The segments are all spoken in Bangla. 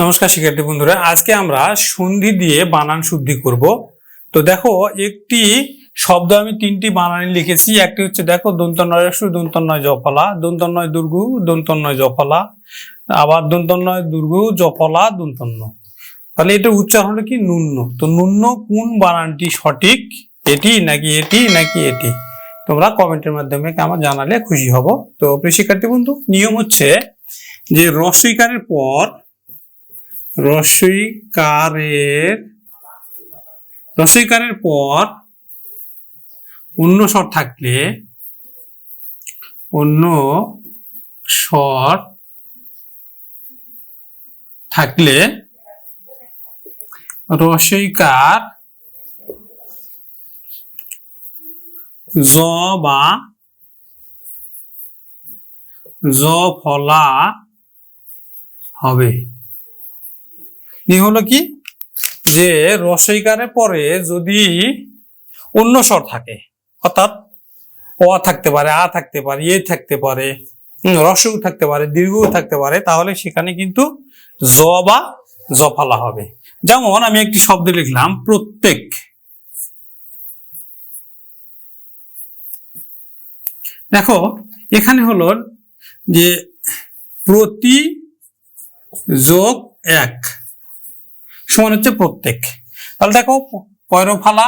নমস্কার শিক্ষার্থী বন্ধুরা, আজকে আমরা সন্ধি দিয়ে বানান শুদ্ধি করব। তো দেখো, একটি শব্দ আমি তিনটি বানানে লিখেছি। একটি হচ্ছে দেখো দন্তনয় রস্য দন্তনয় জফলা দন্তনয় দুর্গু দন্তনয় জফলা, আবার দন্তনয় দুর্গু জফলা, দন্তন্য। তাহলে এটা উচ্চারণ কি? নুন্য। তো নুন্য কোন বানানটি সঠিক? এটি নাকি এটি নাকি এটি? তোমরা কমেন্টের মাধ্যমে আমার জানালে খুশি হব। তো শিক্ষার্থী বন্ধু, নিয়ম হচ্ছে যে রসইকারের পর রসইকারের রসইকারের পর অন্য স্বর থাকলে, অন্য স্বর থাকলে রসইকার জ বা জ ফলা হবে। এ হলো কি? যে রসইকারের পরে যদি অন্য স্বর থাকে, অর্থাৎ অ থাকতে পারে, আ থাকতে পারে, এ থাকতে পারে রসউ থাকতে পারে, দীর্ঘও থাকতে পারে, তাহলে সেখানে কিন্তু জ বা জফালা হবে। যেমন আমি একটি শব্দ লিখলাম, প্রত্যেক। দেখো, এখানে হলো যে প্রতি যোগ এক। সমান হচ্ছে প্রত্যেক। তাহলে দেখো পয়রফালা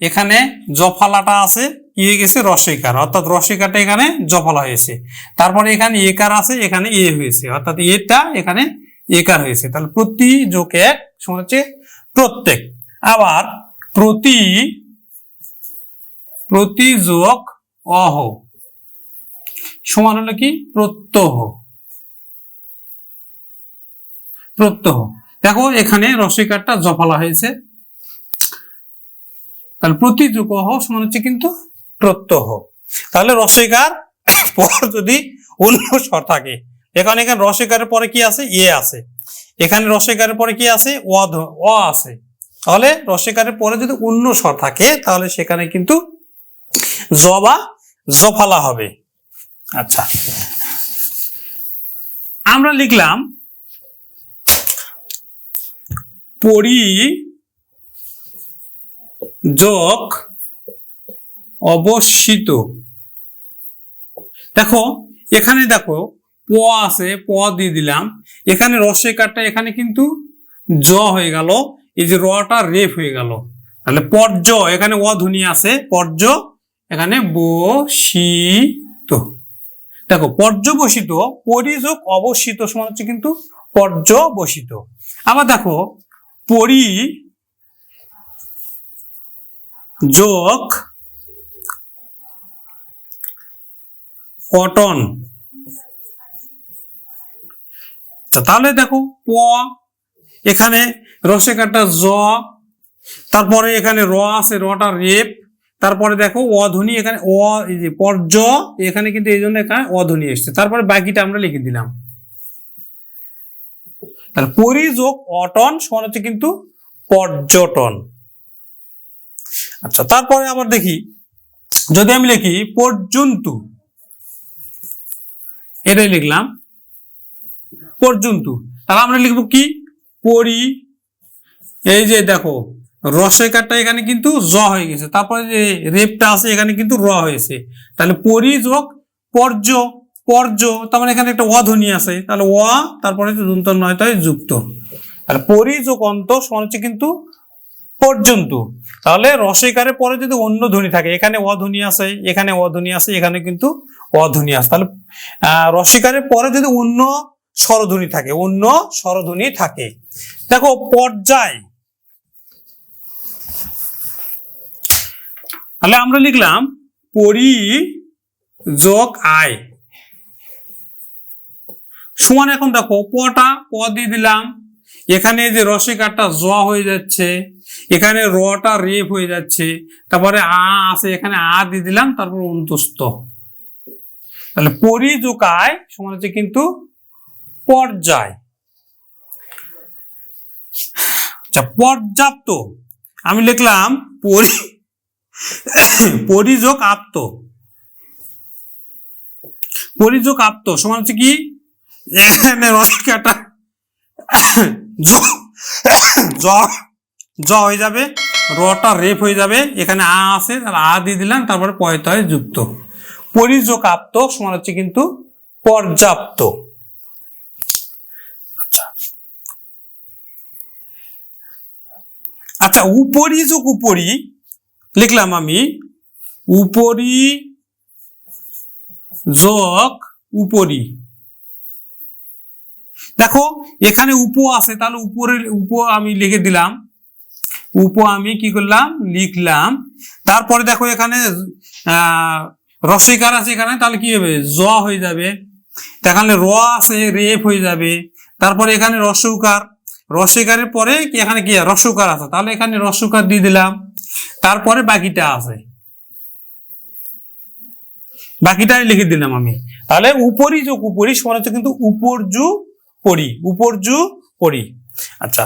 এখানে জফালাটা আছে হয়ে গেছে রসইকার অর্থাৎ রসইকারটা এখানে জফালা হয়েছে। তারপরে এখানে একার আছে, এখানে এ হয়েছে। অর্থাৎ এটা এখানে একার হয়েছে। তাহলে প্রতি যোগ এক সমান হচ্ছে প্রত্যেক। আবার প্রতি প্রতি যোগ অহ। সমান হলো কি? প্রত্যহ। প্রত্যহ। দেখো, এখানে রসিকারটা জফলা হয়েছে। তাহলে প্রতি যুগহ সমান হচ্ছে কিন্তু প্রত্যহ। তাহলে রসিকার পর যদি অন্য স্বর থাকে, এখানে এখানে রসিকারের পরে কি আছে? এ আছে। এখানে রসিকারের পরে কি আছে? অ আছে। তাহলে রসিকারের পরে যদি অন্য স্বর থাকে, তাহলে সেখানে কিন্তু জ বা জফালা হবে। আচ্ছা। আমরা লিখলাম পরি যোগ অবস্থিত দেখো, এখানে দেখো, প আছে, প দিয়ে দিলাম। এখানে রসে কাঠটা এখানে কিন্তু জ হয়ে গেল। এই যে রটা রেফ হয়ে গেল। তাহলে পর্য, এখানে অধ্বনি আছে, পর্য, এখানে বসিত দেখো পর্যবসিত পরিযোগ অবস্থিত সমান হচ্ছে কিন্তু পর্যবসিত আবার দেখো পরি যোগ কটন আচ্ছা, তাহলে দেখো প এখানে রসেকাটা জ তারপরে এখানে র আছে রটা রেপ তারপরে দেখো অধ্বনি এখানে অ পর্য এখানে কিন্তু এই জন্য এখানে অধ্বনি এসছে। তারপরে বাকিটা আমরা লিখে দিলাম। তাহলে পরিযোগ অটন সমান হচ্ছে কিন্তু পর্যটন। আচ্ছা তারপরে আবার দেখি, যদি আমি লিখি পর্যন্তু, এটাই লিখলাম, পর্যন্তু, তাহলে আমরা লিখব কি? পরি, এই যে দেখো রসইকারটা এখানে কিন্তু জ হয়ে গেছে, তারপরে যে রেপটা আছে এখানে কিন্তু র হয়েছে, তাহলে পরিযোগ পর্য পর্য তার মানে এখানে একটা অধ্বনি আছে। তাহলে অ তারপরে দন্ত নয় তাই যুক্ত। তাহলে পরিযোগ অন্ত সমান হচ্ছে কিন্তু পর্যন্ত। তাহলে রসইকারের পরে যদি অন্য ধ্বনি থাকে এখানে অধ্বনি আছে এখানে অধ্বনি আছে এখানে কিন্তু অধ্বনি আছে। তাহলে আহ, রসইকারের পরে যদি অন্য স্বরধ্বনি থাকে অন্য স্বরধ্বনি থাকে। দেখো পর্যায়। তাহলে আমরা লিখলাম পরি যোগ আয়। সমান এখন দেখো, পটা, প দিয়ে দিলাম। এখানে যে রসিকারটা জ হয়ে যাচ্ছে, এখানে রটা রেপ হয়ে যাচ্ছে, তারপরে আ আছে, এখানে আ দিয়ে দিলাম, তারপর অন্তস্থ। তাহলে পরিযোগায় সমান হচ্ছে কিন্তু পর্যায়। আচ্ছা পর্যাপ্ত। আমি লিখলাম পরি, পরিযোগ আপ্ত। পরিযোগ আপ্ত, সমান হচ্ছে কি? এখানে রসিকাটা জ- জ জ হয়ে যাবে রটা রেপ হয়ে যাবে। এখানে আ আছে, তাহলে আ দিয়ে দিলাম, তারপরে পয়তয় যুক্ত। পরিযোগাপ্ত সমান হচ্ছে কিন্তু পর্যাপ্ত। আচ্ছা। আচ্ছা উপরি যোগ উপরি লিখলাম আমি। উপরি যোগ উপরি। দেখো, এখানে উপ আছে, তাহলে উপরের উপ আমি লিখে দিলাম। উপ আমি কি করলাম? লিখলাম। তারপরে দেখো এখানে রসিকার আছে এখানে, তাহলে কি হবে? জ হয়ে যাবে। এখানে র আছে রেপ হয়ে যাবে। তারপরে এখানে রসৌকার। রসিকারের পরে কি, এখানে কি? রসৌকার আছে। তাহলে এখানে রসৌকার দিয়ে দিলাম। তারপরে বাকিটা আছে। বাকিটাই লিখে দিলাম আমি। তাহলে উপরি যোগ, উপরি সমান হচ্ছে কিন্তু উপরজু পরি উপরজু পরি আচ্ছা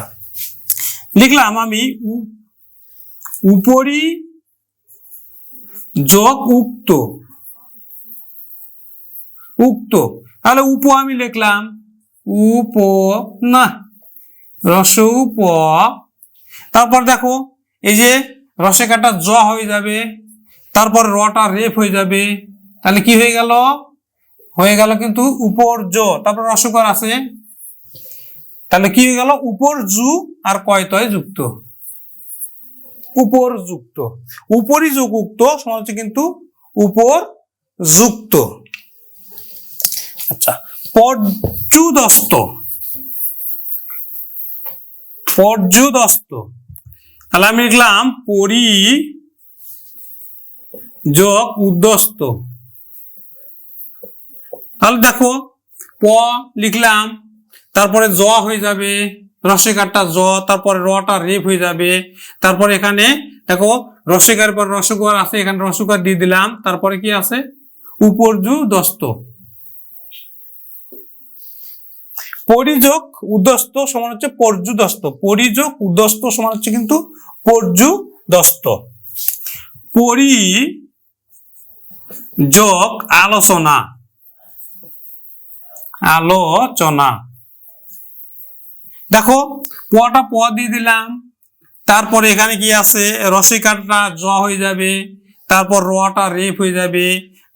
লিখলাম আমি উপরি যোগ উক্ত উক্ত। তাহলে উপ আমি লিখলাম, উপ, না, রস উপ। তারপর দেখো, এই যে রসে কাটা জ হয়ে যাবে, তারপর রটা রেপ হয়ে যাবে, তাহলে কি হয়ে গেল? হয়ে গেল কিন্তু উপর জ তারপর রসকর আছে তাহলে কি হয়ে গেল? উপর জু আর কয়তয় যুক্ত? উপর যুক্ত। উপরি যোগ উক্ত, সমান হচ্ছে কিন্তু উপর যুক্ত। আচ্ছা পর্যুদস্ত। পর্যুদস্ত। তাহলে আমি লিখলাম পরি যোগ উদ্দস্ত। তাহলে দেখো, প লিখলাম তারপরে জ হয়ে যাবে রসিকারটা জ, তারপরে রটা রেপ হয়ে যাবে। তারপরে এখানে দেখো রসিকার পর রসগর আছে, এখানে রসগর দিয়ে দিলাম। তারপরে কি আছে? উপরজু দস্ত পরিযোগ উদস্ত সমান হচ্ছে পর্যুদস্ত। পরিযোগ উদস্ত সমান হচ্ছে কিন্তু পর্যুদস্ত। পরি যোগ আলোচনা। আলোচনা। দেখো পটা প দিয়ে দিলাম। তারপরে এখানে কি আছে? রসিকারটা জ হয়ে যাবে, তারপর রটা রেপ হয়ে যাবে,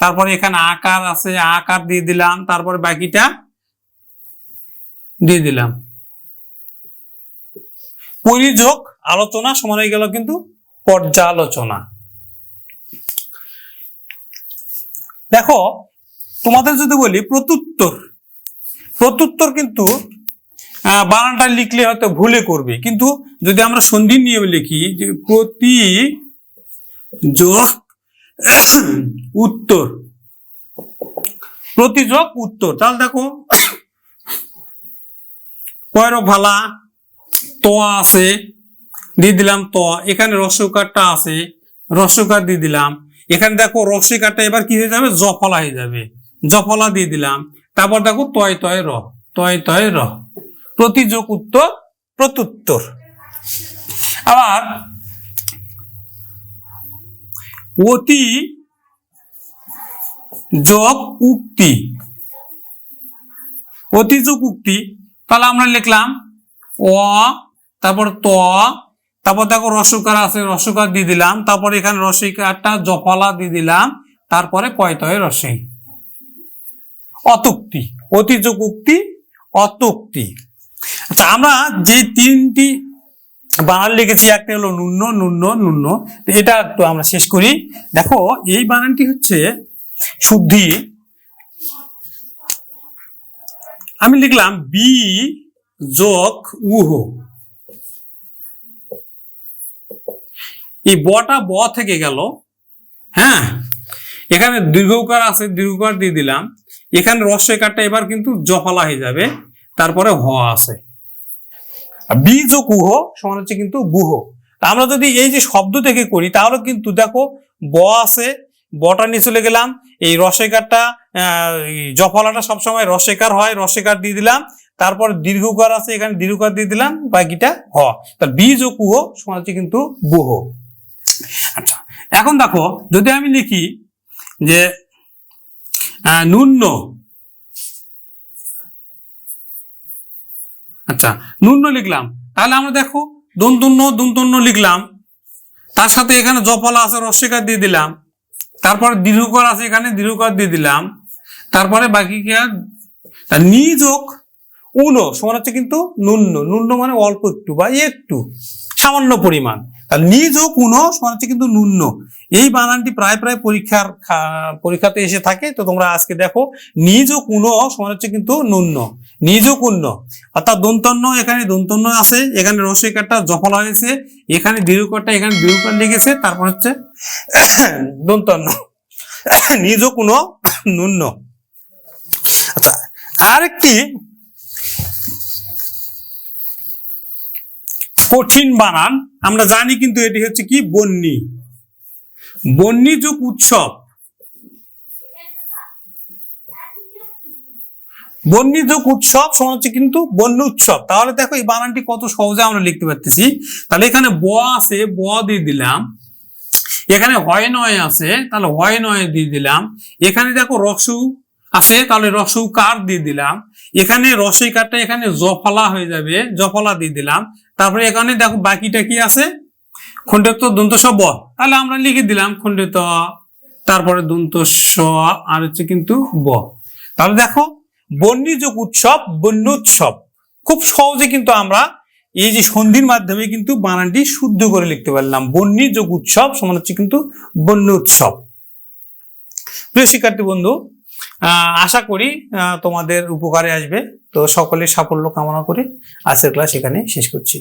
তারপরে এখানে আকার আছে, আকার দিয়ে দিলাম, তারপর বাকিটা দিয়ে দিলাম। পরিযোগ, আলোচনা, সমান হয়ে গেল কিন্তু পর্যালোচনা। দেখো, তোমাদের যদি বলি প্রত্যুত্তর প্রত্যুত্তর কিন্তু বানানটা লিখলে হয়তো ভুলে করবে। কিন্তু যদি আমরা সন্ধি নিয়মে লিখি যে প্রতি উত্তর প্রতিযোগ উত্তর, তাহলে দেখো পয়রক ভালা? ত আছে, দিয়ে দিলাম ত, এখানে রসকারটা আছে, রসকার দিয়ে দিলাম। এখানে দেখো রসিকারটা এবার কি হয়ে যাবে? জফলা হয়ে যাবে। জফলা দিয়ে দিলাম। তারপর দেখো তয় তয় র, তয় তয় র। প্রতিযোগ উত্তর প্রত্যুত্তর। আবার অতি যোগ উক্তি। অতিযোগ উক্তি, তাহলে আমরা লিখলাম অ, তারপর ত, তারপর দেখো রসকার আছে, রসকার দিয়ে দিলাম, তারপর এখানে রসিকারটা জফলা দিয়ে দিলাম, তারপরে কয়তয় রসে অতুক্তি অতিযোগ উক্তি, অতুক্তি। আচ্ছা আমরা যে তিনটি বানান লিখেছি, একটা হলো নুন্য নুন্য নুন্য এটা একটু আমরা শেষ করি। দেখো, এই বানানটি হচ্ছে শুদ্ধি। আমি লিখলাম বি যোগ উহ এই বটা ব থেকে গেল হ্যাঁ? এখানে দীর্ঘকার আছে, দীর্ঘকার দিয়ে দিলাম। এখানে রস্যকারটা এবার কিন্তু জফলা হয়ে যাবে, তারপরে হ আছে। আর বি যোগ উহ সমান হচ্ছে কিন্তু গুহ। আমরা যদি এই যে শব্দ থেকে করি, তাহলে কিন্তু দেখো ব আছে, বটা নিয়ে চলে গেলাম, এই রসেকারটা জফলাটা সবসময় রসেকার হয়, রসেকার দিয়ে দিলাম, তারপর দীর্ঘকার আছে, এখানে দীর্ঘকার দিয়ে দিলাম, বাকিটা হ। তার বীজ ও কুহ সমান হচ্ছে কিন্তু গুহ। আচ্ছা এখন দেখো, যদি আমি লিখি যে নুন্য আচ্ছা নূন্য লিখলাম। তাহলে আমরা দেখো দন্তন্য দন্তন্য লিখলাম। তার সাথে এখানে জপলা আছে রস্বীকার দিয়ে দিলাম। তারপরে দীর্ঘকর আছে এখানে, দীর্ঘকর দিয়ে দিলাম। তারপরে বাকি কি আর? নিজ হোক উনো সমান হচ্ছে কিন্তু নুন্য নুন্য মানে অল্প একটু বা একটু, সামান্য পরিমাণ। আর নিযোগ উনো সমান হচ্ছে কিন্তু নুন্য এই বানানটি প্রায় প্রায় পরীক্ষার পরীক্ষাতে এসে থাকে, তো তোমরা আজকে দেখো নিযোগ উনো সমান হচ্ছে কিন্তু নুন্য নিযোগ উন্ন অর্থাৎ দন্তন্য, এখানে দন্তন্য আছে, এখানে রসিকারটা জফল হয়েছে, এখানে দীর্ঘকরটা এখানে দীর্ঘকর লিখেছে তারপর হচ্ছে দন্তন্য। নিজ কোনো নুন্য আচ্ছা আরেকটি কঠিন বানান, আমরা জানি কিন্তু এটি হচ্ছে কি? বন্যী বন্যী যুগ উৎসব। বন্যী যুগ উৎসব সমান হচ্ছে কিন্তু বন্য উৎসব। তাহলে দেখো এই বানানটি কত সহজে আমরা লিখতে পারতেছি। তাহলে এখানে ব আছে, ব দিয়ে দিলাম। এখানে হয় নয় আছে, তাহলে হয় নয় দিয়ে দিলাম। এখানে দেখো রসু আছে, তাহলে রসু কার দিয়ে দিলাম। এখানে রসই কারটা এখানে জফলা হয়ে যাবে, জফলা দিয়ে দিলাম। তারপরে এখানে দেখো বাকিটা কি আছে? খণ্ডিত দন্ত স ব। তাহলে আমরা লিখে দিলাম খণ্ডিত তারপরে দন্ত স আর হচ্ছে কিন্তু ব। তাহলে দেখো বন্যযোগ উৎসব বন্য উৎসব খুব সহজে কিন্তু আমরা এই যে সন্ধির মাধ্যমে কিন্তু বানানটি শুদ্ধ করে লিখতে পারলাম। বন্যী যোগ উৎসব সমান হচ্ছে কিন্তু বন্য উৎসব প্রিয় শিক্ষার্থী বন্ধু আশা করি তোমাদের উপকারে আসবে। তো সকলের সাফল্য কামনা করে আজকের ক্লাস এখানে শেষ করছি।